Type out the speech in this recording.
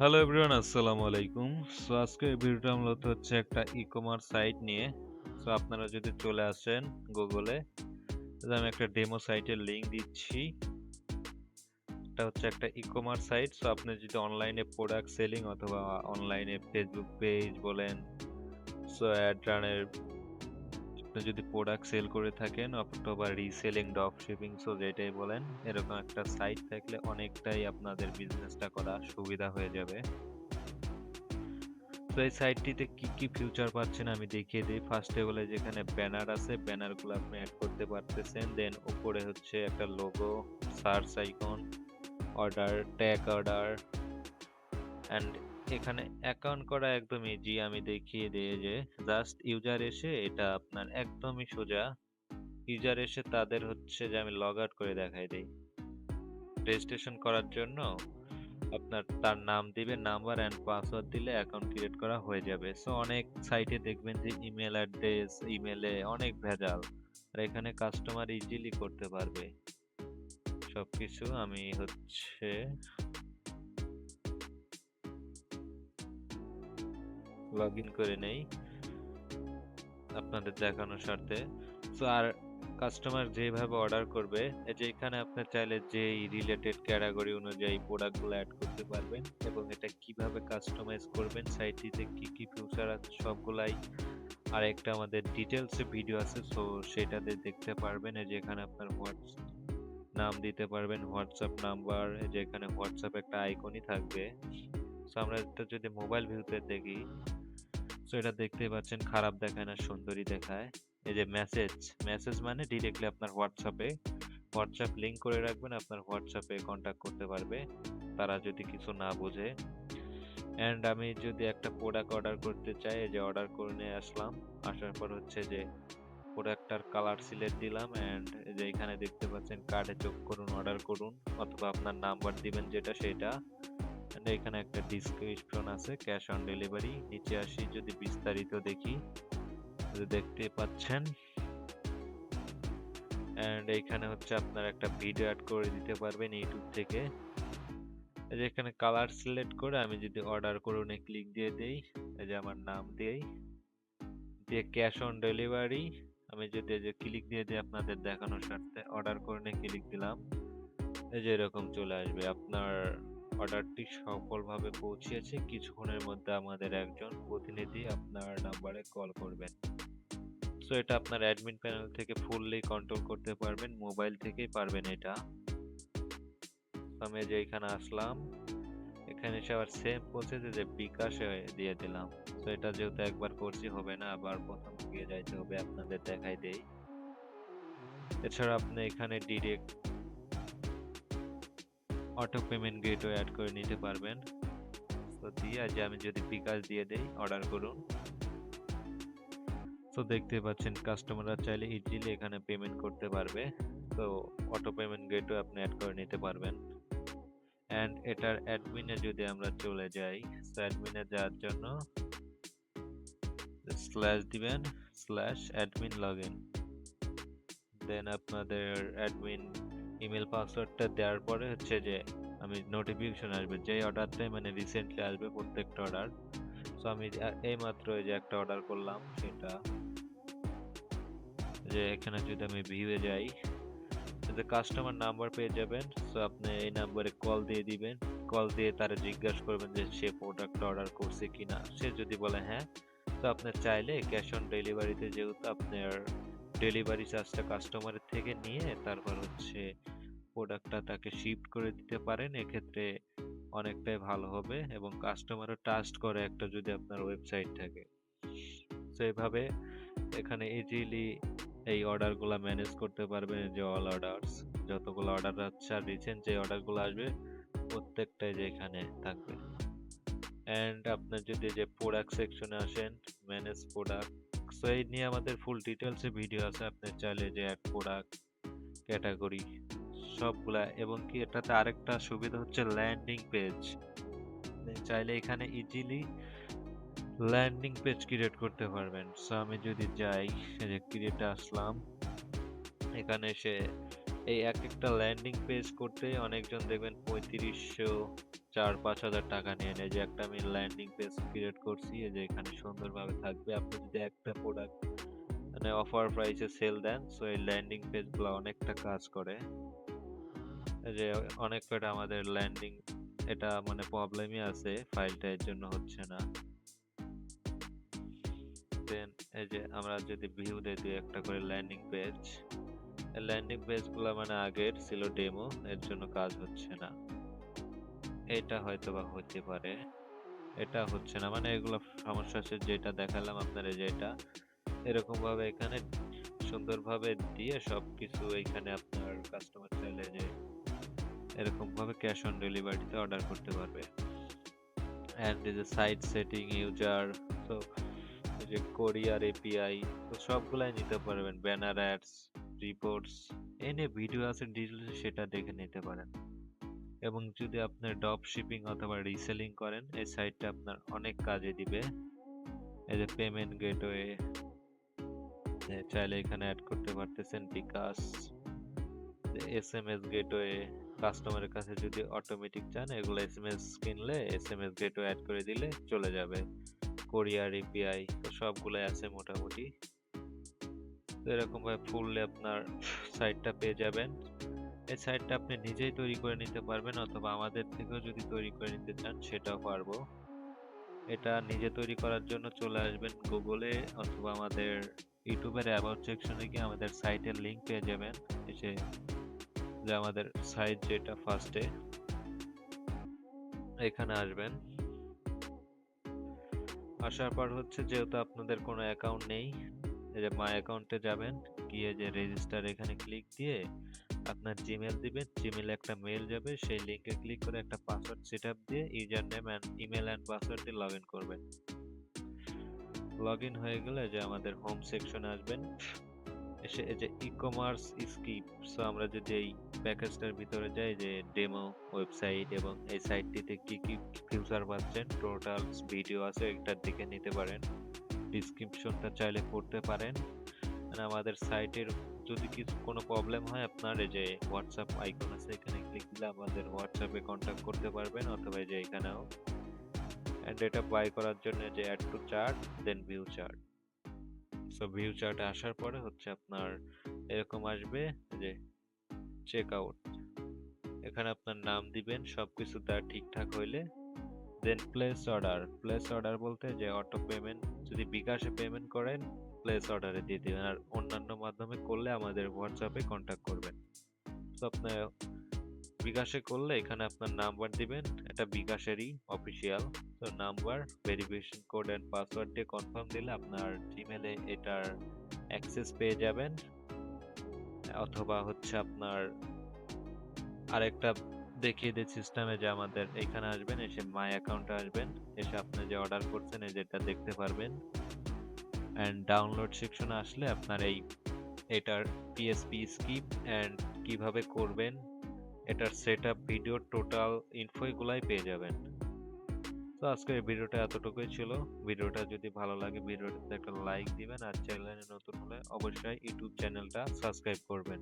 Hello everyone আসসালামু আলাইকুম so আজকের ভিডিওটা মূলত হচ্ছে একটা ই কমার্স সাইট নিয়ে। সো আপনারা যদি চলে আসেন গুগলে আমি একটা ডেমো সাইটের লিংক দিচ্ছি। এটা হচ্ছে একটা ই কমার্স সাইট সো আপনি যদি অনলাইনে প্রোডাক্ট সেলিং অথবা অনলাইনে ফেসবুক পেজ বলেন সো অ্যাড রানের আপনি যদি প্রোডাক্ট সেল করে থাকেন অথবা রিসেলিং ড্রপ শিপিং সো যেটাই বলেন, এরকম একটা সাইট থাকলে অনেকটাই আপনাদের বিজনেসটা করা সুবিধা হয়ে যাবে। তো এই সাইটটিতে কি কি ফিউচার পাচ্ছেন আমি দেখিয়ে দিই। ফার্স্টে বলে যেখানে ব্যানার আছে ব্যানারগুলো আপনি অ্যাড করতে পারতেছেন। দেন উপরে হচ্ছে একটা logo search icon order tag order and এখানে অ্যাকাউন্ট করা একদম ইজি আমি দেখিয়ে দিই যে জাস্ট ইউজার এসে এটা আপনার একদমই সোজা। ইউজার এসে তাদের হচ্ছে যে আমি লগ আউট করে দেখাই দিই। রেজিস্ট্রেশন করার জন্য আপনার তার নাম দিবে নাম্বার অ্যান্ড পাসওয়ার্ড দিলে অ্যাকাউন্ট ক্রিয়েট করা হয়ে যাবে। সো অনেক সাইটে দেখবেন যে ইমেল অ্যাড্রেস ইমেলে অনেক ভেজাল। আর এখানে কাস্টমার ইজিলি করতে পারবে। সবকিছু আমি হচ্ছে লগ ইন করে নেই। আপনাদের দেখানোর স্বার্থে। সো আর কাস্টমার যেভাবে অর্ডার করবে যে এখানে আপনি চাইলে যেই রিলেটেড ক্যাটাগরি অনুযায়ী প্রোডাক্টগুলো অ্যাড করতে পারবেন এবং এটা কীভাবে কাস্টমাইজ করবেন সাইটটিতে কি কি ফিউচার আছে, সবগুলাই। আর একটা আমাদের ডিটেলসে ভিডিও আছে সো সেটাতে দেখতে পারবেন। যে এখানে আপনার হোয়াটস নাম দিতে পারবেন হোয়াটসঅ্যাপ নাম্বার যে এখানে হোয়াটসঅ্যাপ একটা আইকনই থাকবে। সো আমরা এটা যদি মোবাইল ভিউতে দেখি সো এটা দেখতেই পাচ্ছেন, খারাপ দেখায় না সুন্দরী দেখায়। এই যে মেসেজ মেসেজ মানে ডিরেক্টলি আপনার হোয়াটসঅ্যাপে হোয়াটসঅ্যাপ লিঙ্ক করে রাখবেন, আপনার হোয়াটসঅ্যাপে কন্ট্যাক্ট করতে পারবে। তারা যদি কিছু না বোঝে। অ্যান্ড আমি যদি একটা প্রোডাক্ট অর্ডার করতে চাই, এই যে অর্ডার করে নিয়ে আসলাম। আসার পর হচ্ছে যে প্রোডাক্টটার কালার সিলেক্ট দিলাম অ্যান্ড যে এখানে দেখতে পাচ্ছেন কার্ডে যোগ করুন অর্ডার করুন। অথবা আপনার নাম্বার দিবেন যেটা, সেটা। And এখানে একটা ডিসক্রিপশন আছে ক্যাশ অন ডেলিভারি নিচে আসি যদি বিস্তারিত দেখি দেখতে পাচ্ছেন। এন্ড এখানে হচ্ছে আপনার একটা ভিডিও অ্যাড করে দিতে পারবেন ইউটিউব থেকে। এখানে কালার সিলেক্ট করে আমি যদি অর্ডার করুনে ক্লিক দিয়ে দেই, এই যে আমার নাম দিই দিয়ে ক্যাশ অন ডেলিভারি আমি যদি এই যে ক্লিক দিয়ে দিই আপনাদের দেখানোর স্বার্থে অর্ডার করুনে ক্লিক দিলাম। এই যে এরকম চলে আসবে। আপনার অর্ডারটি সফলভাবে পৌঁছেছে, কিছুক্ষণের মধ্যে আমাদের একজন প্রতিনিধি আপনার নাম্বারে কল করবেন। সো এটা আপনার অ্যাডমিন প্যানেল থেকে ফুললি কন্ট্রোল করতে পারবেন মোবাইল থেকেই পারবেন এটা। আমি যে এখানে আসলাম, এখানে এসে আবার সেম প্রসেসে যে বিকাশে দিয়ে দিলাম। তো এটা যেহেতু একবার করছি, হবে না, আবার প্রথম থেকে যাইতে হবে, আপনাদের দেখাই দেই। এছাড়া আপনি এখানে ডিরেক্ট অটো পেমেন্ট গেটও অ্যাড করে নিতে পারবেন। তো দিয়ে আজ আমি যদি বিকাশ দিয়ে দেই অর্ডার করুন। তো দেখতে পাচ্ছেন কাস্টমাররা চাইলে ইজিলি এখানে পেমেন্ট করতে পারবে। তো অটো পেমেন্ট গেটও আপনি অ্যাড করে নিতে পারবেন। অ্যান্ড এটার অ্যাডমিনে যদি আমরা চলে যাই, তো অ্যাডমিনে যাওয়ার জন্য স্ল্যাশ দিবেন slash admin log in then আপনাদের অ্যাডমিন ইমেল পাসওয়ার্ডটা দেওয়ার পরে হচ্ছে যে আমি নোটিফিকেশন আসবে। যে অর্ডারটাই মানে রিসেন্টলি আসবে প্রত্যেকটা অর্ডার সো আমি এই মাত্র যে একটা অর্ডার করলাম, সেটা যে এখানে যদি আমি ভিউয়ে যাই যে কাস্টমার নাম্বার পেয়ে যাবেন। সো আপনি এই নাম্বারে কল দিয়ে দিবেন। কল দিয়ে তারা জিজ্ঞাসা করবেন যে সে প্রোডাক্ট অর্ডার করছে কিনা। সে যদি বলে হ্যাঁ তো আপনি চাইলে ক্যাশ অন ডেলিভারিতে যেহেতু আপনার ডেলিভারি চার্জটা কাস্টমারের থেকে নিয়ে তারপর হচ্ছে প্রোডাক্টটা তাকে শিফট করে দিতে পারেন, এক্ষেত্রে অনেকটাই ভালো হবে এবং কাস্টমারও ট্রাস্ট করে একটা যদি আপনার ওয়েবসাইট থাকে। তো এইভাবে এখানে ইজিলি এই অর্ডারগুলো ম্যানেজ করতে পারবেন যে অল অর্ডারস যতগুলো অর্ডার আছে আর রিসেন্ট যে অর্ডারগুলো আসবে, প্রত্যেকটাই যে এখানে থাকবে। অ্যান্ড আপনার যদি যে প্রোডাক্ট সেকশনে আসেন ম্যানেজ প্রোডাক্ট সো এই নিয়ে আমাদের ফুল ডিটেলসে ভিডিও আছে। আপনি চাইলে যে এক প্রোডাক্ট ক্যাটাগরি সবগুলা এবং কি এটাতে আরেকটা সুবিধা হচ্ছে ল্যান্ডিং পেজ চাইলে এখানে ইজিলি ল্যান্ডিং পেজ ক্রিয়েট করতে পারবেন। সো আমি যদি যাই যে ক্রিয়েটে আসলাম, এখানে এসে এই এক একটা ল্যান্ডিং পেজ করতে অনেকজন দেখবেন পঁয়ত্রিশশো, চার, পাঁচ হাজার টাকা নিয়ে নেয়। যে একটা আমি ল্যান্ডিং পেজ ক্রিয়েট করছি যে এখানে সুন্দরভাবে থাকবে। আপনি যদি একটা প্রোডাক্ট মানে অফার প্রাইসে সেল দেন সো এই ল্যান্ডিং পেজগুলো অনেকটা কাজ করে। যে অনেক কয়টা আমাদের ল্যান্ডিং এটা মানে প্রবলেমই আছে ফাইলটা এর জন্য হচ্ছে না। দেন এই যে আমরা যদি ভিউ দিয়ে দিই একটা করে ল্যান্ডিং পেজ ল্যান্ডিং পেজগুলো মানে আগের ছিল ডেমো এর জন্য কাজ হচ্ছে না। এটা হয়তো বা হতে পারে। এটা হচ্ছে না। মানে এগুলো সমস্যা আছে যেটা দেখালাম আপনারা যেটা। এরকম ভাবে এখানে সুন্দরভাবে দিয়ে সবকিছু এখানে আপনার কাস্টমার চাইলে যে এরকম ভাবে ক্যাশ অন ডেলিভারিতে অর্ডার করতে পারবে। অ্যান্ড যে সাইট সেটিং ইউজার তো যে কোরিয়ার এপিআই তো সবগুলাই নিতে পারবেন। ব্যানার অ্যাডস রিপোর্টস এনে ভিডিও আছে ডিটেলস সেটা দেখে নিতে পারেন। এবং যদি আপনার ড্রপ শিপিং অথবা রিসেলিং করেন, এই সাইটটা আপনার অনেক কাজে দিবে। এই যে পেমেন্ট গেটওয়ে চাইলে এখানে অ্যাড করতে পারতেছেন bKash S M S gateway কাস্টমারের কাছে যদি অটোমেটিক চান, এগুলো এস এম এস কিনলে S M S gateway add করে দিলে চলে যাবে। কোরিয়ার এপিআই তো আছে মোটামুটি। তো এরকম ভাবে ফুললে আপনার সাইটটা পেয়ে যাবেন। এই সাইটটা আপনি নিজেই তৈরি করে নিতে পারবেন অথবা আমাদের থেকেও যদি তৈরি করে নিতে চান সেটাও পারব। এটা নিজে তৈরি করার জন্য চলে আসবেন গুগলে অথবা আমাদের ইউটিউবের অ্যাবাউট সেকশনে গিয়ে আমাদের সাইটের লিংক পেয়ে যাবেন। এসে যে আমাদের সাইট যেটা ফার্স্টে এখানে আসবেন। আসার পর হচ্ছে যেহেতু আপনাদের কোনো অ্যাকাউন্ট নেই যে মাই অ্যাকাউন্টে যাবেন, গিয়ে যে রেজিস্টার এখানে ক্লিক দিয়ে আপনার জিমেল দিবেন। জিমেলে একটা মেল যাবে, সেই লিঙ্কে ক্লিক করে একটা পাসওয়ার্ড সেট আপ দিয়ে user name and email and password দিয়ে লগ ইন করবেন। লগ ইন হয়ে গেলে যে আমাদের হোম সেকশনে আসবেন। এসে এই যে ই কমার্স স্কিপ সো আমরা যদি এই প্যাকেজটার ভিতরে যাই, যে ডেমো ওয়েবসাইট এবং এই সাইটটিতে কি কি ফিউচার পাচ্ছেন টোটাল ভিডিও আছে, এটার দিকে নিতে পারেন। ডিসক্রিপশনটা চাইলে পড়তে পারেন। মানে আমাদের সাইটের যদি কিছু, কোনো প্রবলেম হয়, আপনার এই যে হোয়াটসঅ্যাপ আইকন আছে, এখানে ক্লিক দিলে আমাদের হোয়াটসঅ্যাপে কন্ট্যাক্ট করতে পারবেন, অথবা যে এখানেও। এটা বাই করার জন্য যে add to cart then view cart so view চার্টে আসার পরে হচ্ছে আপনার এরকম আসবে যে চেক আউট এখানে আপনার নাম দিবেন, সবকিছু তার ঠিকঠাক হইলে then place order place order বলতে যে অটো পেমেন্ট যদি বিকাশে পেমেন্ট করেন প্লেস অর্ডারে দিয়ে দিবেন। আর অন্যান্য মাধ্যমে করলে আমাদের হোয়াটসঅ্যাপে কন্ট্যাক্ট করবেন। তো আপনার বিকাশে করলে এখানে আপনার নাম্বার দিবেন। এটা বিকাশেরই অফিসিয়াল তো number verification code and password দিয়ে কনফার্ম দিলে আপনার জিমেলে এটার অ্যাক্সেস পেয়ে যাবেন। অথবা হচ্ছে আপনার আরেকটা দেখিয়ে দিই সিস্টেমে যে আমাদের এখানে আসবেন, এসে মাই অ্যাকাউন্টে আসবেন, এসে আপনি যে অর্ডার করছেন, এই যেটা দেখতে পারবেন। অ্যান্ড ডাউনলোড সেকশনে আসলে আপনার এই, এটার পিএসপি স্কিপ অ্যান্ড কীভাবে করবেন, এটার set up video total info এগুলাই পেয়ে যাবেন। তো আজকের ভিডিওটা এতটুকুই ছিল। ভিডিওটা যদি ভালো লাগে ভিডিওটাতে একটা লাইক দিবেন। আর চ্যানেলে নতুন হলে অবশ্যই ইউটিউব চ্যানেলটা সাবস্ক্রাইব করবেন।